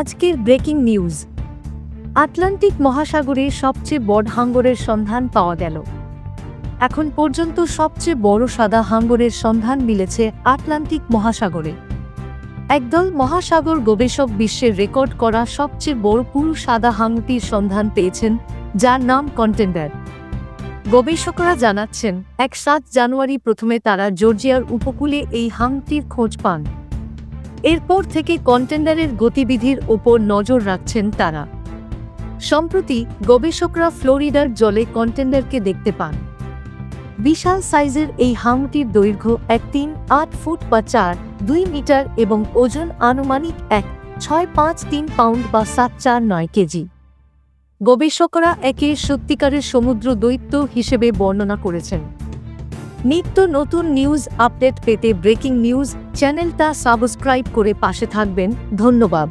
আজকের breaking news. Atlantic মহাসাগরে সবচেয়ে বড় হাঙ্গরের সন্ধান পাওয়া গেল। এখন পর্যন্ত সবচেয়ে বড় সাদা হাঙ্গরের সন্ধান মিলেছে আটলান্টিক মহাসাগরে। একদল মহাসাগর গবেষক বিশ্বের রেকর্ড করা সবচেয়ে বড় পুরু সাদা হাঙ্গটির সন্ধান পেয়েছেন, যার নাম কন্টেন্ডার। গবেষকরা জানাচ্ছেন, এক সাত জানুয়ারি প্রথমে তারা জর্জিয়ার উপকূলে এই হাংটির খোঁজ পান। এরপর থেকে কন্টেন্ডারের গতিবিধির ওপর নজর রাখছেন তারা। সম্প্রতি গবেষকরা ফ্লোরিডার জলে কন্টেন্ডারকে দেখতে পান। বিশাল সাইজের এই হাংটির দৈর্ঘ্য এক তিন, আট ফুট বা চার, দুই মিটার এবং ওজন আনুমানিক এক, ছয়, পাঁচ, তিন পাউন্ড বা সাত, চার, নয় কেজি। গবেষকরা একে সত্যিকারের সমুদ্র দৈত্য হিসেবে বর্ণনা করেছেন। নিত্য নতুন নিউজ আপডেট পেতে ব্রেকিং নিউজ চ্যানেলটা সাবস্ক্রাইব করে পাশে থাকবেন। ধন্যবাদ।